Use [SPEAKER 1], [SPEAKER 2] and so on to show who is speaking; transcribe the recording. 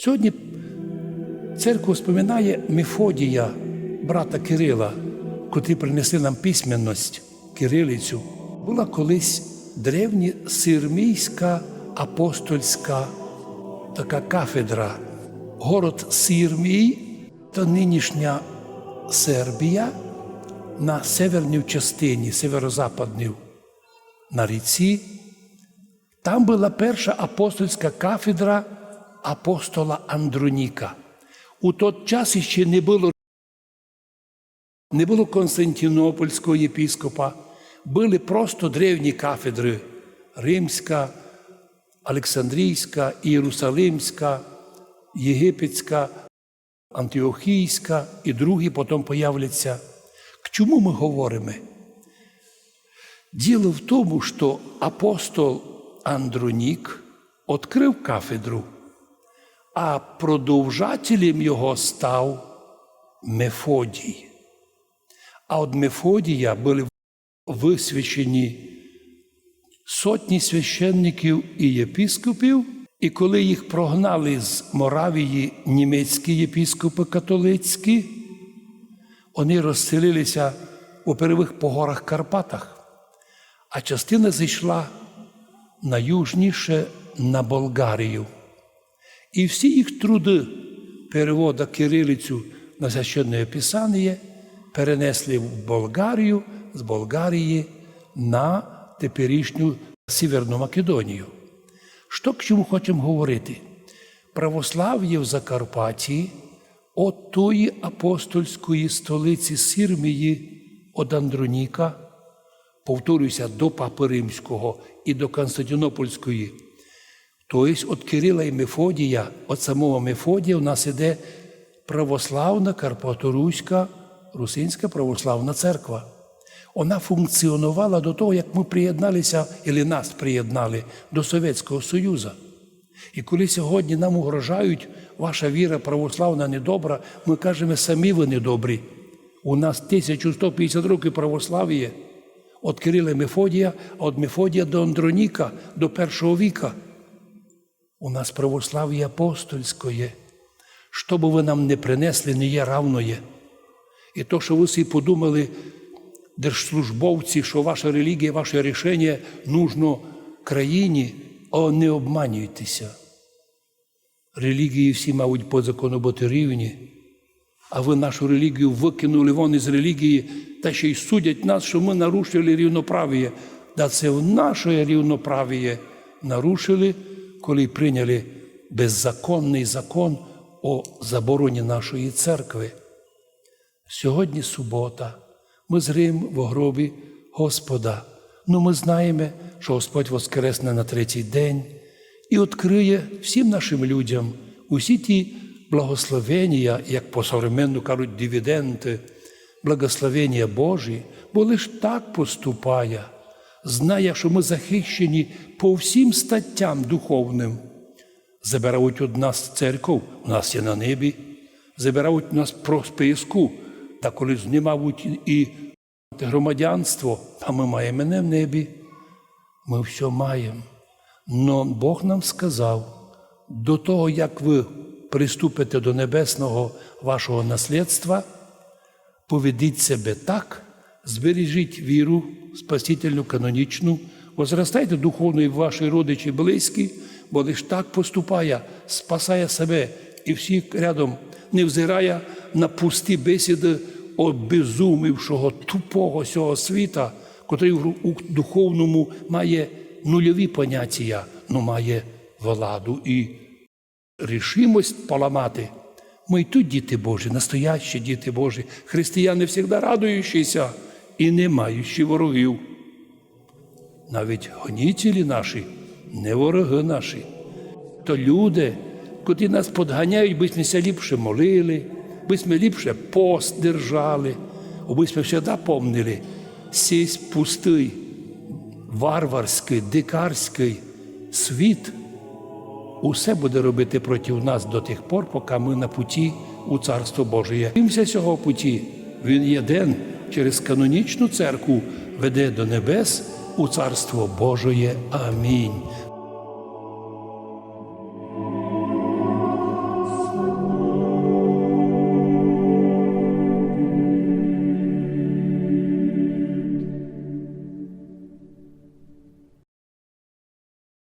[SPEAKER 1] Сьогодні церква споминає Мефодія, брата Кирила, котрі принесли нам письменність кирилицю. Була колись древньосирмійська апостольська така кафедра. Город Сирмій то нинішня Сербія на северній частині, северо-западній, на ріці. Там була перша апостольська кафедра апостола Андроніка. У той час ще не було, не було Константинопольського єпіскопа, були просто древні кафедри Римська, Олександрійська, Єрусалимська, Єгипетська, Антиохійська і другі потім появляться. К чому ми говоримо? Діло в тому, що апостол Андронік відкрив кафедру, а продовжателем його став Мефодій. А від Мефодія були висвячені сотні священників і єпіскопів, і коли їх прогнали з Моравії німецькі єпіскопи католицькі, вони розселилися у первих по горах Карпатах, а частина зайшла на южніше на Болгарію. І всі їх труди перевода кирилицю на священне писання перенесли в Болгарію, з Болгарії на теперішню Сіверну Македонію. Що к чому хочемо говорити? Православ'я в Закарпатті от тої апостольської столиці Сирмії від Андроніка, повторюся, до Папи Римського і до Константинопольської. Тобто від Кирила і Мефодія, від самого Мефодія у нас іде православна Карпаторуська Русинська православна церква. Вона функціонувала до того, як ми приєдналися, і нас приєднали до Совєтського Союзу. І коли сьогодні нам угрожають, ваша віра православна недобра, ми кажемо, самі ви недобрі. У нас 1150 років православ'я від Кирила Мефодія, а від Мефодія до Андроніка, до першого віка. У нас православ'я апостольське. Що би ви нам не принесли, не є равноє. І то, що ви собі подумали, держслужбовці, що ваша релігія, ваше рішення нужно країні, о, не обманюйтеся. Релігії всі, мабуть, по закону бути рівні, а ви нашу релігію викинули вон із релігії, та ще й судять нас, що ми нарушили рівноправ'я. Да це в наше рівноправ'я нарушили, коли прийняли беззаконний закон о забороні нашої церкви. Сьогодні субота, ми зрим в гробі Господа. Ну ми знаємо, що Господь воскресне на третій день і відкриє всім нашим людям усі ті благословення, як по современну кажуть, дивіденти, благословення Божі, бо лиш так поступає, знає, що ми захищені по всім статтям духовним. Забирають від нас церков, у нас є на небі, забирають у нас про списку, та коли знімають і громадянство, а ми маємо мене в небі. Ми все маємо. Но Бог нам сказав, до того, як ви приступите до небесного вашого наслідства, поведіть себе так, збережіть віру спасительну, канонічну, возростайте духовно і ваші родичі близькі, бо лиш так поступає, спасає себе і всіх рядом, не взирає на пусті бесіди обезумівшого, тупого цього світа, котрий у духовному має нульові поняття, но має владу і рішимость поламати. Ми й тут діти Божі, настоящі діти Божі, християни завжди радуючися і не маючи ворогів. Навіть гонітелі наші, не вороги наші, то люди, котрі нас подганяють, би ми ся ліпше молили, би ми ліпше пост держали, аби ми завжди помнили, сей пустий, варварський, дикарський світ усе буде робити проти нас до тих пор, поки ми на путі у Царство Божє. Дивимося цього путі. Він єдин через канонічну церкву веде до небес у Царство Божє. Амінь.